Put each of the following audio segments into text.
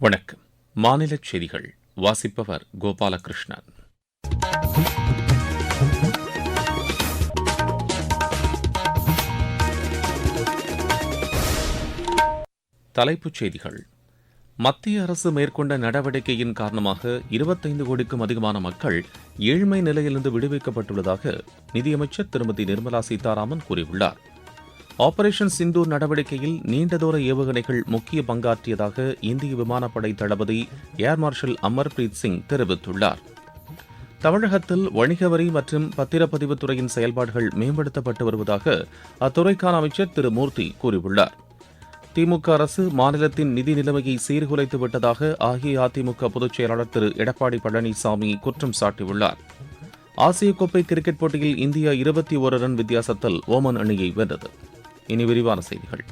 வணக்கம். மாநில செய்திகள். வாசிப்பவர் கோபாலகிருஷ்ணன். தலைப்புச் செய்திகள். மத்திய அரசு மேற்கொண்ட நடவடிக்கையின் காரணமாக இருபத்தைந்து கோடிக்கும் அதிகமான மக்கள் ஏழ்மை நிலையிலிருந்து விடுவிக்கப்பட்டுள்ளதாக நிதியமைச்சர் திருமதி நிர்மலா சீதாராமன் கூறியுள்ளார். ஆபரேஷன் சிந்தூர் நடவடிக்கையில் நீண்டதூர ஏவுகணைகள் முக்கிய பங்காற்றியதாக இந்திய விமானப்படை தளபதி ஏர் மார்ஷல் அமர்பிரீத் சிங் தெரிவித்துள்ளார். தமிழகத்தில் வணிக வரி மற்றும் பத்திரப்பதிவுத் துறையின் செயல்பாடுகள் மேம்படுத்தப்பட்டு வருவதாக அத்துறைக்கான அமைச்சர் திரு மூர்த்தி கூறியுள்ளார். திமுக அரசு மாநிலத்தின் நிதி நிலைமையை சீர்குலைத்து விட்டதாக அஇஅதிமுக பொதுச் செயலாளர் திரு எடப்பாடி பழனிசாமி குற்றம் சாட்டியுள்ளார். ஆசிய கோப்பை கிரிக்கெட் போட்டியில் இந்தியா இருபத்தி ஒரு ரன் வித்தியாசத்தில் ஓமன் அணியை வென்றது. இனி விரிவான செய்திகள்.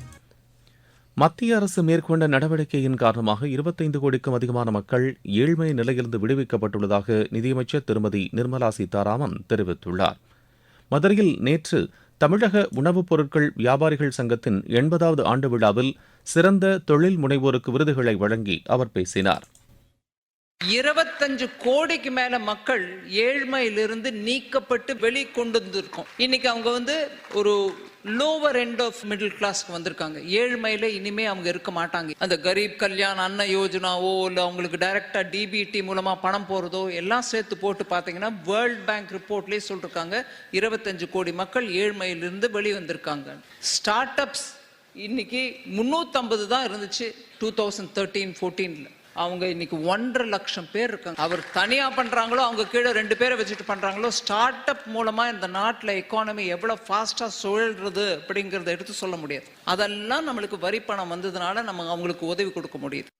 மத்திய அரசு மேற்கொண்ட நடவடிக்கையின் காரணமாக இருபத்தைந்து கோடிக்கும் அதிகமான மக்கள் ஏழ்மை நிலையிலிருந்து விடுவிக்கப்பட்டுள்ளதாக நிதியமைச்சர் திருமதி நிர்மலா சீதாராமன் தெரிவித்துள்ளார். மதுரையில் நேற்று தமிழக உணவுப் பொருட்கள் வியாபாரிகள் சங்கத்தின் எண்பதாவது ஆண்டு விழாவில் சிறந்த தொழில் முனைவோருக்கு விருதுகளை வழங்கி அவர் பேசினார். இருபத்தஞ்சு கோடிக்கு மேல மக்கள் ஏழ்மையிலிருந்து நீக்கப்பட்டு வெளி கொண்டு வந்திருக்கோம் இன்னைக்கு அவங்க வந்து ஒரு லோவர் எண்ட் ஆஃப் மிடில் கிளாஸ்க்கு வந்திருக்காங்க. ஏழ்மையில இனிமே அவங்க இருக்க மாட்டாங்க. அந்த கரீப் கல்யாண் அன்ன யோஜனாவோ இல்லை அவங்களுக்கு டைரக்டா டிபிடி மூலமா பணம் போறதோ எல்லாம் சேர்த்து போட்டு பார்த்தீங்கன்னா வேர்ல்ட் பேங்க் ரிப்போர்ட்லேயே சொல்லிருக்காங்க. இருபத்தஞ்சு கோடி மக்கள் ஏழ்மையிலிருந்து வெளி வந்திருக்காங்க ஸ்டார்ட் அப்ஸ் இன்னைக்கு முந்நூற்றம்பது தான் இருந்துச்சு. டூ தௌசண்ட் தேர்ட்டீன் ஃபோர்டீனில் அவங்க இன்னைக்கு ஒன்றரை லட்சம் பேர் இருக்காங்க. அவர் தனியாக பண்ணுறாங்களோ அவங்க கீழே ரெண்டு பேரை வச்சுட்டு பண்ணுறாங்களோ ஸ்டார்ட் அப் மூலமாக இந்த நாட்டில் எக்கானமி எவ்வளோ ஃபாஸ்ட்டாக சுழல்றது அப்படிங்கிறத எடுத்து சொல்ல முடியாது. அதெல்லாம் நம்மளுக்கு வரி பணம் வந்ததுனால நம்ம அவங்களுக்கு உதவி கொடுக்க முடியுது.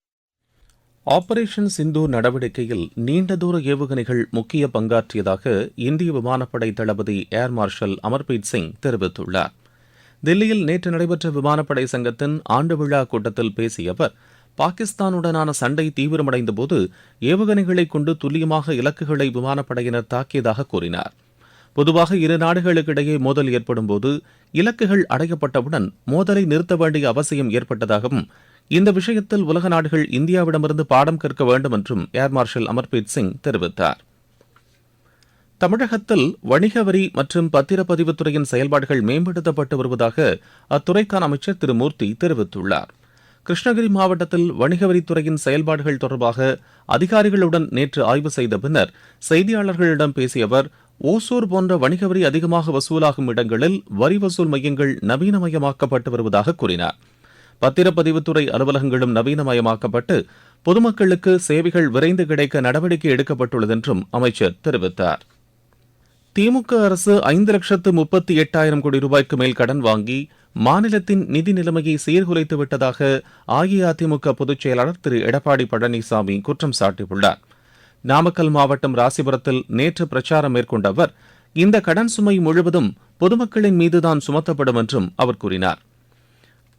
ஆபரேஷன் சிந்து நடவடிக்கையில் நீண்ட தூர ஏவுகணைகள் முக்கிய பங்காற்றியதாக இந்திய விமானப்படை தளபதி ஏர் மார்ஷல் அமர்பீத் சிங் தெரிவித்துள்ளார். தில்லியில் நேற்று நடைபெற்ற விமானப்படை சங்கத்தின் ஆண்டு விழா கூட்டத்தில் பேசிய அவர் பாகிஸ்தானுடனான சண்டை தீவிரமடைந்தபோது ஏவுகணைகளை கொண்டு துல்லியமாக இலக்குகளை விமானப்படையினர் தாக்கியதாக கூறினார். பொதுவாக இரு நாடுகளுக்கிடையே மோதல் ஏற்படும்போது இலக்குகள் அடையப்பட்டவுடன் மோதலை நிறுத்த வேண்டிய அவசியம் ஏற்பட்டதாகவும் இந்த விஷயத்தில் உலக நாடுகள் இந்தியாவிடமிருந்து பாடம் கற்க வேண்டும் என்றும் ஏர் மார்ஷல் அமர்பீத் சிங் தெரிவித்தார். தமிழகத்தில் வணிக வரி மற்றும் பத்திரப்பதிவுத்துறையின் செயல்பாடுகள் மேம்படுத்தப்பட்டு வருவதாக அத்துறைக்கான அமைச்சர் திரு மூர்த்தி தெரிவித்துள்ளார். கிருஷ்ணகிரி மாவட்டத்தில் வணிக வரித்துறையின் செயல்பாடுகள் தொடர்பாக அதிகாரிகளுடன் நேற்று ஆய்வு செய்த பின்னர் செய்தியாளர்களிடம் பேசிய அவர் ஓசூர் போன்ற வணிக வரி அதிகமாக வசூலாகும் இடங்களில் வரி வசூல் மையங்கள் நவீனமயமாக்கப்பட்டு வருவதாக கூறினார். பத்திரப்பதிவுத்துறை அலுவலகங்களும் நவீனமயமாக்கப்பட்டு பொதுமக்களுக்கு சேவைகள் விரைந்து கிடைக்க நடவடிக்கை எடுக்கப்பட்டுள்ளது என்றும் அமைச்சர் தெரிவித்தார். திமுக அரசு ஐந்து லட்சத்து முப்பத்தி எட்டாயிரம் கோடி ரூபாய்க்கு மேல் கடன் வாங்கி மாநிலத்தின் நிதி நிலைமையை சீர்குலைத்து விட்டதாக அஇஅதிமுக பொதுச் செயலாளர் திரு எடப்பாடி பழனிசாமி குற்றம் சாட்டியுள்ளார். நாமக்கல் மாவட்டம் ராசிபுரத்தில் நேற்று பிரச்சாரம் மேற்கொண்ட அவர் இந்த கடன் சுமை முழுவதும் பொதுமக்களின் மீதுதான் சுமத்தப்படும் என்றும் அவர் கூறினார்.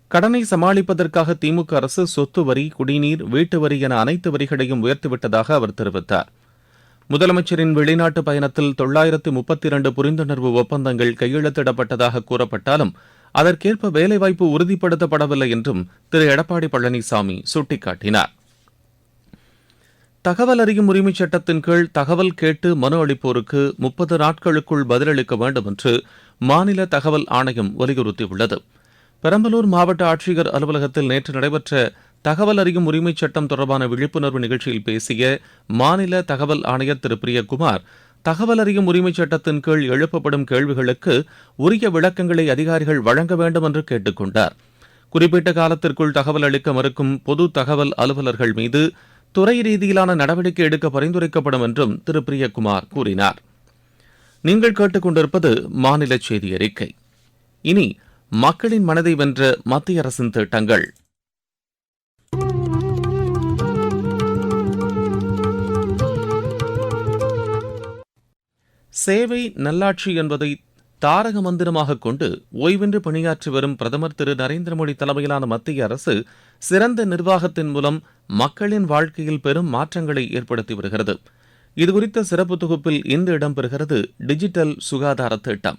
கடனை சமாளிப்பதற்காக திமுக அரசு சொத்து வரி குடிநீர் வீட்டு வரி என அனைத்து வரிகளையும் உயர்த்திவிட்டதாக அவர் தெரிவித்தார். முதலமைச்சரின் வெளிநாட்டு பயணத்தில் தொள்ளாயிரத்து முப்பத்தி இரண்டு புரிந்துணர்வு ஒப்பந்தங்கள் கையெழுத்திடப்பட்டதாக கூறப்பட்டாலும் அதற்கேற்ப வேலைவாய்ப்பு உறுதிப்படுத்தப்படவில்லை என்றும் திரு. எடப்பாடி பழனிசாமி சுட்டிக்காட்டினார். தகவல் அறியும் உரிமைச் சட்டத்தின் கீழ் தகவல் கேட்டு மனு அளிப்போருக்கு முப்பது நாட்களுக்குள் பதிலளிக்க வேண்டும் என்று மாநில தகவல் ஆணையம் வலியுறுத்தியுள்ளது. பெரம்பலூர் மாவட்ட ஆட்சியர் அலுவலகத்தில் நேற்று நடைபெற்ற தகவல் அறியும் உரிமைச் சட்டம் தொடர்பான விழிப்புணர்வு நிகழ்ச்சியில் பேசிய மாநில தகவல் ஆணையர் திரு. பிரியகுமார் தகவல் அறியும் உரிமைச் சட்டத்தின் கீழ் எழுப்பப்படும் கேள்விகளுக்கு உரிய விளக்கங்களை அதிகாரிகள் வழங்க வேண்டும் என்று கேட்டுக் கொண்டார். குறிப்பிட்ட காலத்திற்குள் தகவல் அளிக்க மறுக்கும் பொது தகவல் அலுவலர்கள் மீது துறை ரீதியிலான நடவடிக்கை எடுக்க பரிந்துரைக்கப்படும் என்றும் திரு. பிரியகுமார் கூறினார். நீங்கள் கேட்டுக்கொண்டிருப்பது மாநில செய்தி அறிக்கை. இனி மக்களின் மனதை வென்ற மத்திய அரசின் திட்டங்கள். சேவை நல்லாட்சி என்பதை தாரக மந்திரமாக கொண்டு ஓய்வின்றி பணியாற்றி வரும் பிரதமர் திரு நரேந்திர மோடி தலைமையிலான மத்திய அரசு சிறந்த நிர்வாகத்தின் மூலம் மக்களின் வாழ்க்கையில் பெரும் மாற்றங்களை ஏற்படுத்தி வருகிறது. இதுகுறித்த சிறப்பு தொகுப்பில் இன்று இடம்பெறுகிறது டிஜிட்டல் சுகாதார திட்டம்.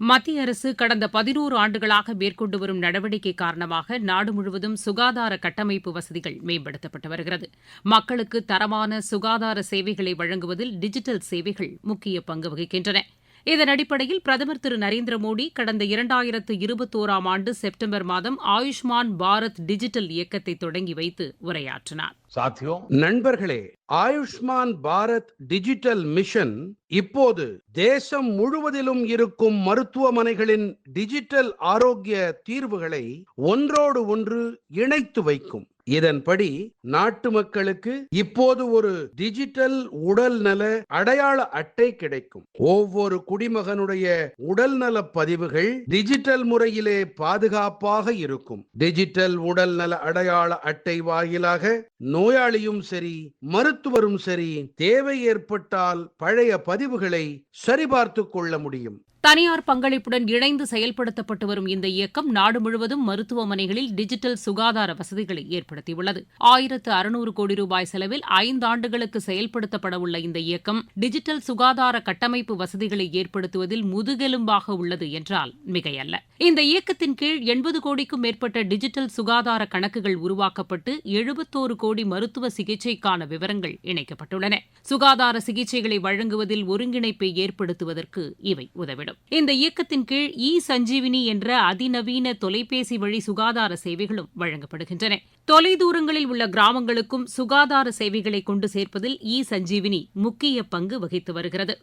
மத்திய அரசு கடந்த பதினோரு ஆண்டுகளாக மேற்கொண்டு வரும் நடவடிக்கை காரணமாக நாடு முழுவதும் சுகாதார கட்டமைப்பு வசதிகள் மேம்படுத்தப்பட்டு வருகிறது. மக்களுக்கு தரமான சுகாதார சேவைகளை வழங்குவதில் டிஜிட்டல் சேவைகள் முக்கிய பங்கு வகிக்கின்றன. இதன் அடிப்படையில் பிரதமர் திரு நரேந்திர மோடி கடந்த இரண்டாயிரத்து இருபத்தோராம் ஆண்டு செப்டம்பர் மாதம் ஆயுஷ்மான் பாரத் டிஜிட்டல் இயக்கத்தை தொடங்கி வைத்து உரையாற்றினார். சாத்தியம் நண்பர்களே ஆயுஷ்மான் பாரத் டிஜிட்டல் மிஷன் இப்போது தேசம் முழுவதிலும் இருக்கும் மருத்துவமனைகளின் டிஜிட்டல் ஆரோக்கிய தீர்வுகளை ஒன்றோடு ஒன்று இணைத்து வைக்கும். இதன்படி நாட்டு மக்களுக்கு இப்போது ஒரு டிஜிட்டல் உடல் நல அடையாள அட்டை கிடைக்கும். ஒவ்வொரு குடிமகனுடைய உடல் நல பதிவுகள் டிஜிட்டல் முறையிலே பாதுகாப்பாக இருக்கும். டிஜிட்டல் உடல் நல அடையாள அட்டை வாயிலாக நோயாளியும் சரி மருத்துவரும் சரி தேவை ஏற்பட்டால் பழைய பதிவுகளை சரிபார்த்து கொள்ள முடியும். தனியார் பங்களிப்புடன் இணைந்து செயல்படுத்தப்பட்டு வரும் இந்த இயக்கம் நாடு முழுவதும் மருத்துவமனைகளில் டிஜிட்டல் சுகாதார வசதிகளை ஏற்படுத்தியுள்ளது. ஆயிரத்து அறுநூறு கோடி ரூபாய் செலவில் ஐந்தாண்டுகளுக்கு செயல்படுத்தப்படவுள்ள இந்த இயக்கம் டிஜிட்டல் சுகாதார கட்டமைப்பு வசதிகளை ஏற்படுத்துவதில் முதுகெலும்பாக உள்ளது என்றால் மிகையல்ல. இந்த இயக்கத்தின் கீழ் எண்பது கோடிக்கும் மேற்பட்ட டிஜிட்டல் சுகாதார கணக்குகள் உருவாக்கப்பட்டு எழுபத்தோரு கோடி மருத்துவ சிகிச்சைக்கான விவரங்கள் இணைக்கப்பட்டுள்ளன. சுகாதார சிகிச்சைகளை வழங்குவதில் ஒருங்கிணைப்பை ஏற்படுத்துவதற்கு இவை உதவிடும். இந்த இயக்கத்தின் கீழ் இ சஞ்சீவினி என்ற அதிநவீன தொலைபேசி வழி சுகாதார சேவைகளும் வழங்கப்படுகின்றன. தொலைதூரங்களில் உள்ள கிராமங்களுக்கும் சுகாதார சேவைகளை கொண்டு சேர்ப்பதில் இ சஞ்சீவினி முக்கிய பங்கு வகித்து வருகிறது.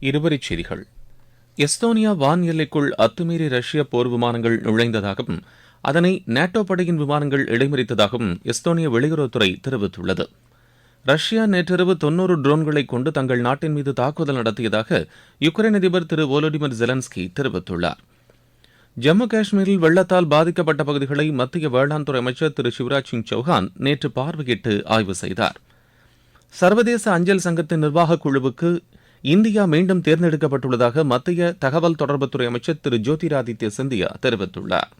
இருவரிச் செய்திகள். எஸ்தோனியா வான் எல்லைக்குள் அத்துமீறி ரஷ்ய போர் விமானங்கள் நுழைந்ததாகவும் அதனை நேட்டோ படையின் விமானங்கள் இடைமறித்ததாகவும் எஸ்தோனிய வெளியுறவுத்துறை தெரிவித்துள்ளது. ரஷ்யா நேற்றிரவு தொன்னூறு ட்ரோன்களை கொண்டு தங்கள் நாட்டின் மீது தாக்குதல் நடத்தியதாக யுக்ரைன் அதிபர் திரு வோலோடிமிர் ஜெலன்ஸ்கி தெரிவித்துள்ளார். ஜம்மு காஷ்மீரில் வெள்ளத்தால் பாதிக்கப்பட்ட பகுதிகளை மத்திய வேளாண் துறை அமைச்சர் திரு சிவராஜ் சிங் சௌஹான் நேற்று பார்வையிட்டு ஆய்வு செய்தார். சர்வதேச அஞ்சல் சங்கத்தின் நிர்வாகக் குழுவுக்கு இந்தியா மீண்டும் தேர்ந்தெடுக்கப்பட்டுள்ளதாக மத்திய தகவல் தொடர்புத்துறை அமைச்சர் திரு ஜோதிராதித்ய சிந்தியா தெரிவித்துள்ளார்.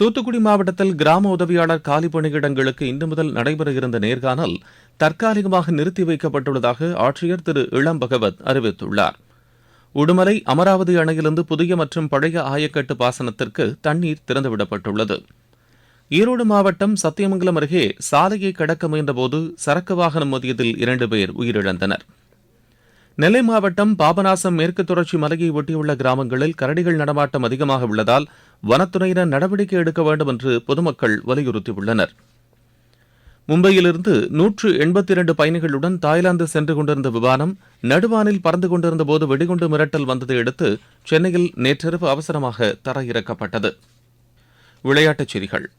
தூத்துக்குடி மாவட்டத்தில் கிராம உதவியாளர் காலி பணியிடங்களுக்கு இன்று முதல் நடைபெற இருந்த நேர்காணல் தற்காலிகமாக நிறுத்தி வைக்கப்பட்டுள்ளதாக ஆட்சியர் திரு இளம் பகவத் அறிவித்துள்ளார். உடுமலை அமராவதி அணையிலிருந்து புதிய மற்றும் பழைய ஆயக்கட்டு பாசனத்திற்கு தண்ணீர் திறந்துவிடப்பட்டுள்ளது. ஈரோடு மாவட்டம் சத்தியமங்கலம் அருகே சாலையை கடக்க முயன்றபோது சரக்கு வாகனம் மோதியதில் இரண்டு பேர் உயிரிழந்தனர். நெல்லை மாவட்டம் பாபநாசம் மேற்கு தொடர்ச்சி மலையை ஒட்டியுள்ள கிராமங்களில் கரடிகள் நடமாட்டம் அதிகமாக உள்ளதால் வனத்துறையினர் நடவடிக்கை எடுக்க வேண்டும் என்று பொதுமக்கள் வலியுறுத்தியுள்ளனர். மும்பையிலிருந்து நூற்று எண்பத்தி இரண்டு பயணிகளுடன் தாய்லாந்து சென்று கொண்டிருந்த விமானம் நடுவானில் பறந்து கொண்டிருந்த போது வெடிகுண்டு மிரட்டல் வந்ததை அடுத்து சென்னையில் நேற்றிரவு அவசரமாக தரையிறக்கப்பட்டது. விளையாட்டுச் செய்திகள்.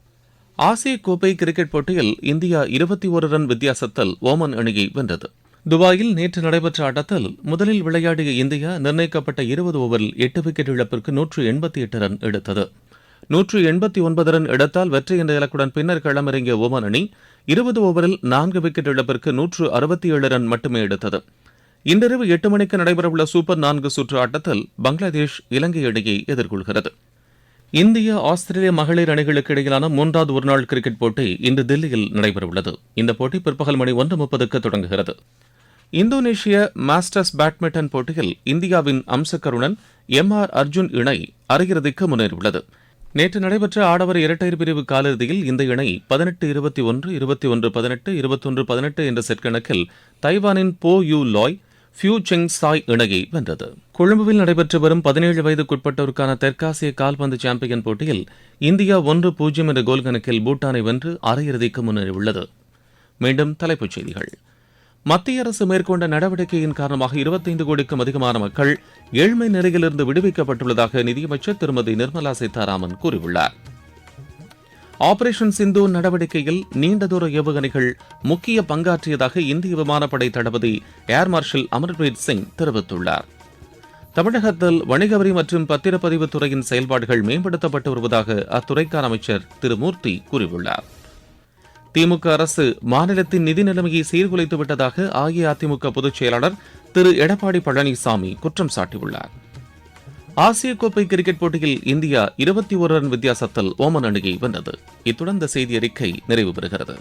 ஆசிய கோப்பை கிரிக்கெட் போட்டியில் இந்தியா இருபத்தி ஒரு ரன் வித்தியாசத்தில் ஓமன் அணியை வென்றது. துபாயில் நேற்று நடைபெற்ற ஆட்டத்தில் முதலில் விளையாடிய இந்தியா நிர்ணயிக்கப்பட்ட இருபது ஓவரில் எட்டு விக்கெட் இழப்பிற்கு நூற்று எண்பத்தி எட்டு ரன் எடுத்தது. நூற்று எண்பத்தி ஒன்பது ரன் எடுத்தால் வெற்றி என்ற இலக்குடன் பின்னர் களமிறங்கிய ஓமன் அணி இருபது ஓவரில் நான்கு விக்கெட் இழப்பிற்கு நூற்று அறுபத்தி ஏழு ரன் மட்டுமே எடுத்தது. இன்றிரவு எட்டு மணிக்கு நடைபெறவுள்ள சூப்பர் நான்கு சுற்று ஆட்டத்தில் பங்களாதேஷ் இலங்கை அணியை எதிர்கொள்கிறது. இந்திய ஆஸ்திரேலிய மகளிர் அணிகளுக்கு இடையிலான மூன்றாவது ஒருநாள் கிரிக்கெட் போட்டி இன்று தில்லியில் நடைபெறவுள்ளது. இந்த போட்டி பிற்பகல் மணி ஒன்று முப்பதுக்கு தொடங்குகிறது. இந்தோனேஷிய மாஸ்டர்ஸ் பேட்மிண்டன் போட்டியில் இந்தியாவின் அம்சக்கருணன் எம் ஆர் அர்ஜுன் இணை அரையிறுதிக்கு முன்னேறியுள்ளது. நேற்று நடைபெற்ற ஆடவர் இரட்டையர் பிரிவு காலிறுதியில் இந்த இணை பதினெட்டு இருபத்தி ஒன்று இருபத்தி ஒன்று பதினெட்டு இருபத்தொன்று பதினெட்டு என்ற செட் கணக்கில் தைவானின் Po Yu Lai Fu Cheng Tsai இணையை வென்றது. கொழும்புவில் நடைபெற்று வரும் பதினேழு வயதுக்குட்பட்டோருக்கான தெற்காசிய கால்பந்து சாம்பியன் போட்டியில் இந்தியா ஒன்று பூஜ்ஜியம் என்ற கோல் கணக்கில் பூட்டானை வென்று அரையிறுதிக்கு முன்னேறியுள்ளது. மீண்டும் தலைப்புச் செய்திகள். மத்திய அரசு மேற்கொண்ட நடவடிக்கையின் காரணமாக இருபத்தைந்து கோடிக்கும் அதிகமான மக்கள் ஏழ்மை நிலையிலிருந்து விடுவிக்கப்பட்டுள்ளதாக நிதியமைச்சர் திருமதி நிர்மலா சீதாராமன் கூறியுள்ளார். ஆபரேஷன் சிந்து நடவடிக்கையில் நீண்ட தூர ஏவுகணைகள் முக்கிய பங்காற்றியதாக இந்திய விமானப்படை தளபதி ஏர் மார்ஷல் அமர்பிரீத் சிங் தெரிவித்துள்ளார். தமிழகத்தில் வணிக வரி மற்றும் பத்திரப்பதிவு துறையின் செயல்பாடுகள் மேம்படுத்தப்பட்டு வருவதாக அத்துறைக்கான அமைச்சர் திரு மூர்த்தி கூறியுள்ளார். திமுக அரசு மாநிலத்தின் நிதி நிலைமையை சீர்குலைத்து விட்டதாக அஇஅதிமுக பொதுச் செயலாளர் திரு. எடப்பாடி பழனிசாமி குற்றம் சாட்டியுள்ளார். ஆசிய கோப்பை கிரிக்கெட் போட்டியில் இந்தியா இருபத்தி ஒரு ரன் வித்தியாசத்தில் ஓமன் அணியை வென்றது. இத்துடன் இந்த செய்தி அறிக்கை நிறைவு பெறுகிறது.